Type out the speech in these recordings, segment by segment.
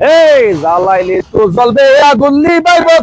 এই জ্বালাইলে তো জ্বলবে আগুন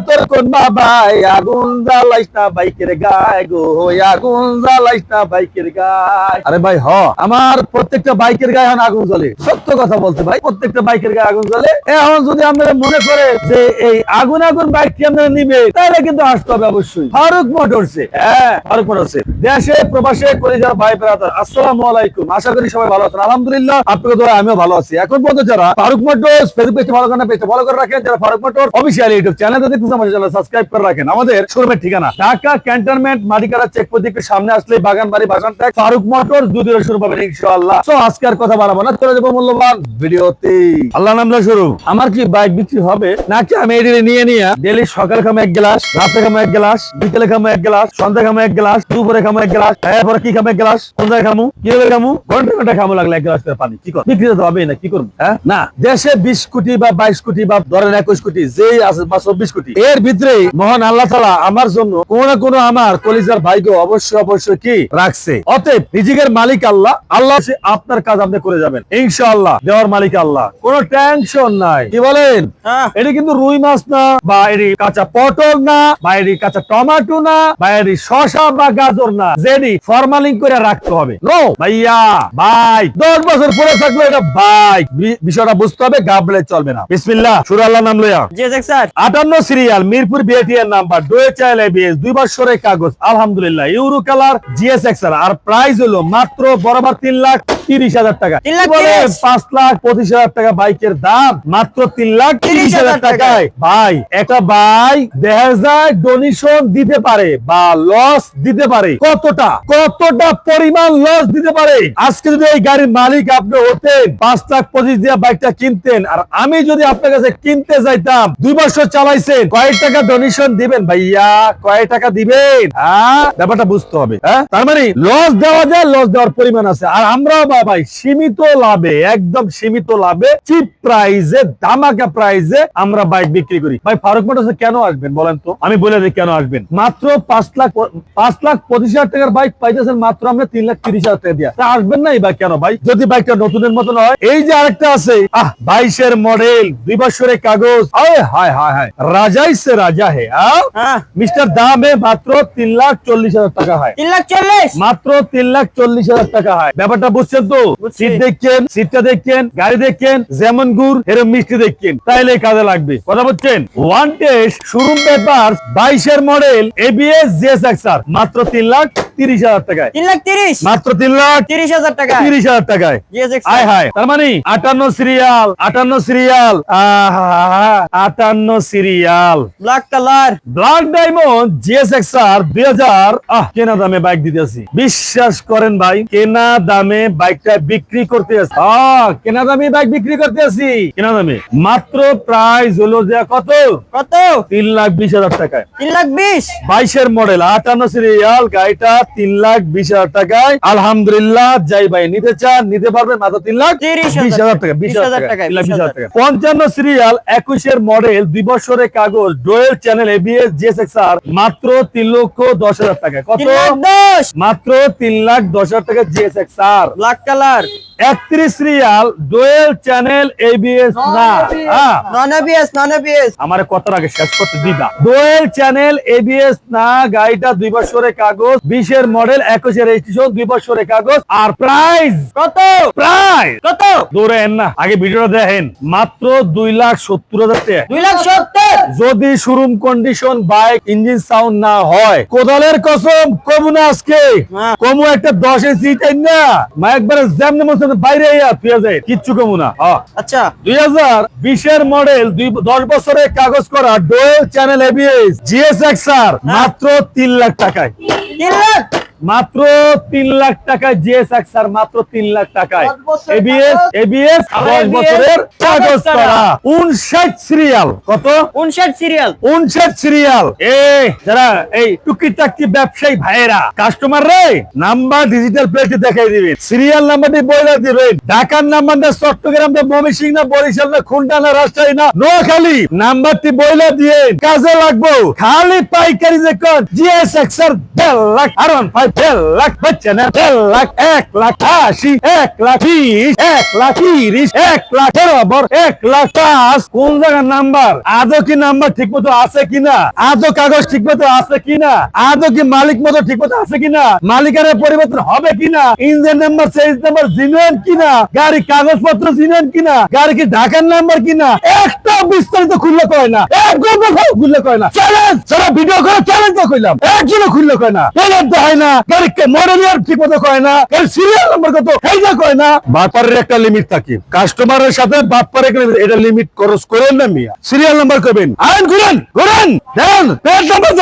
তোর কোন বাবাই। আগুন জ্বালাইস না বাইকের গায় গো আগুন জ্বালাইস না বাইকের গায়। আরে ভাই হ। আমার প্রত্যেকটা বাইকের গায়ে এখন আগুন জ্বলে। সত্য কথা বলতে ভাই প্রত্যেকটা বাইকের গায়ে আগুন জ্বলে। এখন যদি আপনারা মনে করে যে এই আগুন আগুন বাইকটি আপনারা নিবে তাহলে কিন্তু আসতে হবে অবশ্যই। ফারুক মোটরসে হ্যাঁ ফারুক মোটরসে। দেশে প্রবাসে করে যারা ভাই বেড়াতার আসসালামু আলাইকুম। আশা করি সবাই ভালো আছেন। আলহামদুলিল্লাহ আপনাকে দ্বারা আমিও ভালো আছি। এখন পর্যন্ত যারা ফারুক মোটরস ফেসবুক পেজে ভালো করে পেজে ভালো করে রাখেন যারা Faruk motor official YouTube channel আমাদের চ্যানেল সাবস্ক্রাইব করে রাখেন। আমাদের শোরুমের ঠিকানা, Dhaka cantonment Matikara check post সামনে আসলে বাগান বাড়ি বাগান ট্যাগ ফারুক মোটর, দুদিনের শুরু পাবেন ইনশাআল্লাহ। তো আজকে আর কথা বাড়াবো না, চলে যাব মূল্যবান ভিডিওতে। আল্লাহ নামটা শুরু। আমার কি বাইক বিক্রি হবে? নাকি আমি এটি নিয়ে নিয়ে ডেলি সকাল খামো এক গ্লাস, রাতে খামো এক গ্লাস, বিকেলে খামো এক গ্লাস সন্ধ্যা খামো এক গ্লাস, দুপুরে খামো এক গ্লাস, এরপরে কি খামো এক গ্লাস? সন্ধ্যায় খামু, কীভাবে খামু? ঘণ্টা ঘণ্টা খামো লাগলে এক গ্লাস পানি। কি কর বিক্রি তো হবে না, কি করব? হ্যাঁ? না, দেশে বিশ কোটি বা বাইশ কোটি বা ধরেন একুশ কোটি যেই আছে বা চব্বিশ কোটি। এর ভিতরে মহান আল্লাহ তালা আমার জন্য কোনো না কোনো আমার কলিজার ভাইকে অবশ্যই অবশ্যই কি রাখছে। অতএব রিজিকের মালিক আল্লাহ আল্লাহ আপনার কাজ আপনি করে যাবেন। ইনশাআল্লাহ দেওয়ার মালিক আল্লাহ। কোনো টেনশন নাই। কি বলেন? হ্যাঁ। এটি কিন্তু রুই মাছ না বা এটি কাঁচা পটল না বা এটি কাঁচা টমেটো না বা এটি শশা বা গাজর না। যেটি ফরমালিং করে রাখতে হবে। নো ভাইয়া বাইক দশ বছর পরে থাকলে এটা বাইক বিষয়টা বুঝতে হবে গাবলে চলবে। না। বিসমিল্লাহ সুর আল্লাহ নাম লইয়া। জি স্যার। আটান্ন সিরিয়াল মিরপুর বিএটিএর নাম্বার ডুয়ে চাইল এবিএস দুই বছরের কাগজ আলহামদুলিল্লাহ। Euro colour GSX R price হলো মাত্র বরাবর তিন লাখ তিরিশ হাজার টাকা? পাঁচ লাখ পঁচিশ হাজার টাকা বাইকের দাম? মাত্র তিন লাখ তিরিশ হাজার টাকায়। ভাই একটা বাইক দেখা যায় ডোনেশন দিতে পারে বা লস দিতে পারে। কতটা? কতটা পরিমাণ লস দিতে পারে? আজকে যদি এই গাড়ির মালিক আপনি হতেন পাঁচ লাখ পঁচিশ দিয়ে বাইকটা কিনতেন আর আমি যদি আপনার কাছে কিনতে যাইতাম দুই বছর চালাইছেন কয়েক টাকা ডোনেশন দিবেন? ভাইয়া কয়েক টাকা দিবেন? হ্যাঁ ব্যাপারটা বুঝতে হবে। হ্যাঁ তার মানে লস দেওয়া যায় লস দেওয়ার পরিমাণ আছে। আর আমরাও বা ভাই সীমিত লাভে একদম সীমিত লাভে চিপ প্রাইজে দামাকা প্রাইজে আমরা বাইক বিক্রি করি। ভাই ফারুক মোটরসে কেন আসবেন বলেন তো? আমি বলে দিই কেন আসবেন। মাত্র পাঁচ লাখ পাঁচ লাখ পঁচিশ হাজার টাকার বাইক পাইতেছেন মাত্র আমরা তিন লাখ তিরিশ হাজার টাকা দিয়া। আসবেন না এই বাইক কেন ভাই? যদি বাইকটা নতুনের মতন হয়। এই যে আরেকটা আছে আহ বাইশের মডেল দুই বছরের কাগজ। আরে হায় হায় হায়। রাজাই সে রাজা হে মিস্টার দাম মাত্র তিন লাখ চল্লিশ হাজার টাকা হয়। তিন লাখ চল্লিশ? মাত্র তিন লাখ চল্লিশ হাজার টাকা হয়। ব্যাপারটা বুঝছেন তো। সিট দেখছেন সিটটা দেখছেন গাড়ি দেখছেন যেমন গুড় এরম মিষ্টি দেখছেন তাইলে কাজে লাগবে। কথা বলছেন ওয়ান টেস্ট শোরুম পেপার বাইশের মডেল এবিএস জিএস মাত্র তিন লাখ তিরিশ হাজার টাকায়। তিন লাখ তিরিশ? মাত্র তিন লাখ তিরিশ হাজার টাকা তিরিশ হাজার টাকায়। আয় হায়। তার মানে আটান্ন সিরিয়াল আটান্ন সিরিয়াল আটান্ন serial. Black colour black diamond GS XR দুই হাজার কেনা দামে বাইক দিতেছি। বিশ্বাস করেন ভাই কেনা দামে বাইকটা বিক্রি করতে আছি। কেনা দামে বাইক বিক্রি করতে আছি। কেনা দামে। মাত্র প্রাইস হলো যে কত? কত? তিন লাখ বিশ হাজার টাকায়। তিন লাখ বিশ? বাইশের মডেল আটান্ন সিরিয়াল গাড়িটা তিন লাখ বিশ হাজার টাকায় আলহামদুলিল্লাহ যাই ভাই নিতে চান নিতে পারবেন মাত্র তিন লাখ বিশ হাজার টাকা বিশ হাজার টাকা লাখ বিশ হাজার টাকা। পঞ্চান্ন সিরিয়াল একুশের মডেল দুই বছরের কাগজ dual channel ABS GS XR মাত্র তিন লক্ষ দশ হাজার টাকা। কত? মাত্র তিন লাখ দশ হাজার টাকা জিএস এক্সআর ব্ল্যাক কালার একত্রিশ রিয়াল ডোয়েল চ্যানেল এবিএস না। নন এবিএস নন এবিএস আমার কত আগে শেষ করতে দিবা। ডোয়েল চ্যানেল এবিএস না গাড়িটা দুই বছরের কাগজ বিশের মডেল একুশের রেজিস্ট্রেশন দুই বছরের কাগজ আর প্রাইস? কত? প্রাইস? কত? না। আগে ভিডিওটা দেখেন। মাত্র দুই লাখ সত্তর হাজার টাকা। দুই লাখ সত্তর? যদি showroom condition bike engine sound না হয় কোদালের কসম কমু না আজকে। কমু একটা দশে সিট না। মা একবারে জ্যামনে বাইরে পেঁয়াজের কিচ্ছু কমু না। আচ্ছা। দুই হাজার বিশের মডেল দুই দশ বছরের কাগজ করা dual channel ABS GS X মাত্র তিন লাখ টাকায়। তিন লাখ? মাত্র তিন লাখ টাকায় জিএস এক্সআর মাত্র তিন লাখ টাকায়। এবিএস এবিএস দশ বছরের উনষাট সিরিয়াল। কত? উনষাট সিরিয়াল। উনষাট সিরিয়াল। এ যারা এই টুকি টাকি ব্যবসায়ী ভাইয়েরা কাস্টমার রে নাম্বার ডিজিটাল প্লেটে দেখাই দিবেন সিরিয়াল নাম্বারটি বলে দিবেন। ঢাকার নাম্বারটা চট্টগ্রাম না ময়মনসিংহ না বরিশাল না খুলনা না রাজশাহী না নোয়াখালী। নাম্বারটি বইলা দিয়ে কাজে লাগবো। খালি পাইকারি যে কর জিএস এক্সআর দেড় লাখ আর দেড় লাখ না দেড় লাখ, এক লাখ আশি, এক লাখ এক লাখ তিরিশ, এক লাখ বরাবর, এক লাখ পাঁচ। কোন জায়গার নাম্বার? আদৌ কি নাম্বার ঠিক মতো আছে কিনা? আদৌ কাগজ ঠিক মতো আছে কিনা? আদৌ কি মালিক মতো ঠিক মতো আছে কিনা? পরিবর্তন হবে কিনা? ইঞ্জিন নাম্বার নাম্বার জিনুয়েন কিনা? গাড়ি কাগজপত্র জিনুয়েন কিনা? গাড়ি কি ঢাকার নাম্বার কিনা? একটা বিস্তারিত খুললে কয় না। এক গল্প খুললে কয় না। চ্যালেঞ্জ ভিডিও করে চ্যালেঞ্জ তো কইলাম। একজনও খুললে কয় না। পেলার দেখায় না। গাড়ি মডেল ইয়ার ঠিক মতো কয় না? গাড়ি সিরিয়াল নাম্বার কত? এই যে কয় না? বাপারের একটা লিমিট থাকে। কাস্টমারের সাথে বাপারের এটা লিমিট খরচ করেন না মিয়া? সিরিয়াল নাম্বার করবেন। আইন ঘুরেন ঘুরেন, দেন। পেট নাম্বার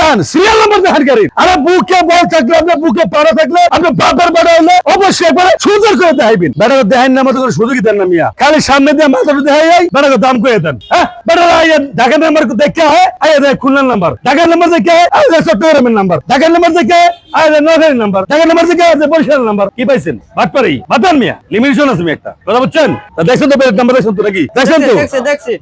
খালি সামনে দিয়ে দেখে নাম্বার নাম্বার নাম্বার আইয়া দেখ বরিশালের নাম্বার কি পাইছেন? বাটপারি মিয়া লিমিটেশন আছে একটা। কথা বুঝছেন? দেখছেন তো নাম্বার দেখছেন তো নাকি? দেখছেন তো?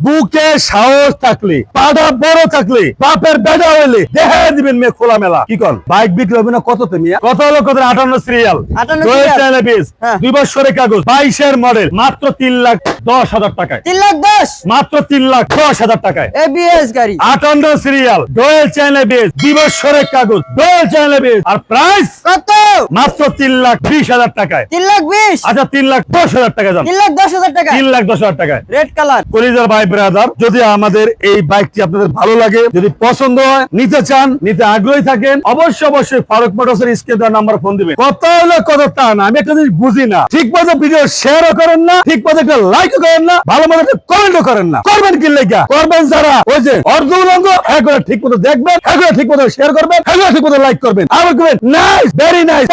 বুকে সাহস থাকলে পাটা বড় থাকলে বাপের বেটা হইলে দেখা দিবেন মেয়ে খোলা মেলা কি কর বাইক বিক্রি হবে না কততে মিয়া? কত হলো কত আটান্ন সিরিয়াল 58 হ্যাঁ। দুই বছরের কাগজ বাইশের মডেল মাত্র তিন লাখ দশ হাজার টাকায়। তিন লাখ দশ? মাত্র তিন লাখ দশ হাজার টাকায়। এবিএস গাড়ি। আটান্ন সিরিয়াল ডোয়েল চ্যানেল বেস দুই বছরের কাগজ ডোয়েল চ্যানেল বেস আর প্রাইস কত? মাত্র তিন লাখ বিশ হাজার টাকায়। তিন লাখ বিশ? আচ্ছা তিন লাখ দশ হাজার টাকা তিন লাখ দশ হাজার টাকা তিন লাখ দশ হাজার টাকায়। রেড কালার কলিজার ভাই ব্রাদার যদি আমাদের এই বাইকটি আপনাদের ভালো লাগে যদি পছন্দ হয় নিতে চান নিতে আগ্রহী থাকেন অবশ্যই অবশ্যই ফারুক মোটরসের স্ক্রিন দেওয়ার নাম্বার ফোন দিবেন। কত হলো কত তা না আমি একটা জিনিস বুঝি না। ঠিক মতো ভিডিও শেয়ারও করেন না ঠিক মতো একটা লাইকও করেন না ভালো মতো একটা কমেন্টও করেন না। করবেন কি লেখা করবেন যারা? ওই যে অর্ধ উলঙ্গ একবার ঠিক মতো দেখবেন ঠিক মতো শেয়ার করবেন ঠিক মতো লাইক করবেন। আবার করবেন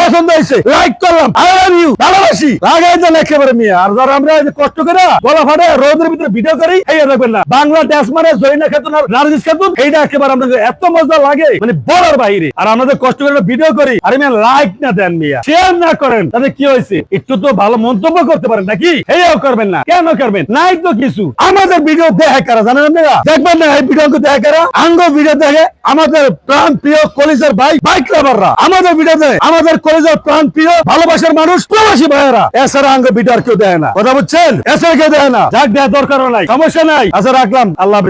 পছন্দ হয়েছে। লাইক করলাম আই লাভ ইউ ভালোবাসি। লাগাই দেন একেবারে মিয়া। আর আমরা কষ্ট করে ফাটে রোদের ভিতরে ভিডিও করি, এই দেখবেন না মানে আর এইটা একেবারে এত মজা লাগে মানে বলার বাইরে। আর আমাদের কষ্ট করে ভিডিও করি, আর মিয়া লাইক না দেন মিয়া শেয়ার না করেন তাহলে কি হয়েছে? একটু তো ভালো মন্তব্য করতে পারেন নাকি? এইও করবেন না, কেন করবেন? নাই তো কিছু। আমাদের ভিডিও দেখে জানেন আপনারা? দেখবেন না, এই ভিডিও দেখে আঙ্গ ভিডিও দেখে আমাদের প্রাণ প্রিয় কলিজার ভাই বাইক আমাদের ভিডিও আমাদের কলেজের প্রাণ প্রিয় ভালোবাসার মানুষ প্রবাসী ভাইয়েরা। এছাড়া আঙ্গ বিটার কেউ দেয় না। কথা বলছেন এছাড়া কেউ দেয় না। যাক, দেওয়ার দরকারও নাই। সমস্যা নাই। আচ্ছা রাখলাম। আল্লাহ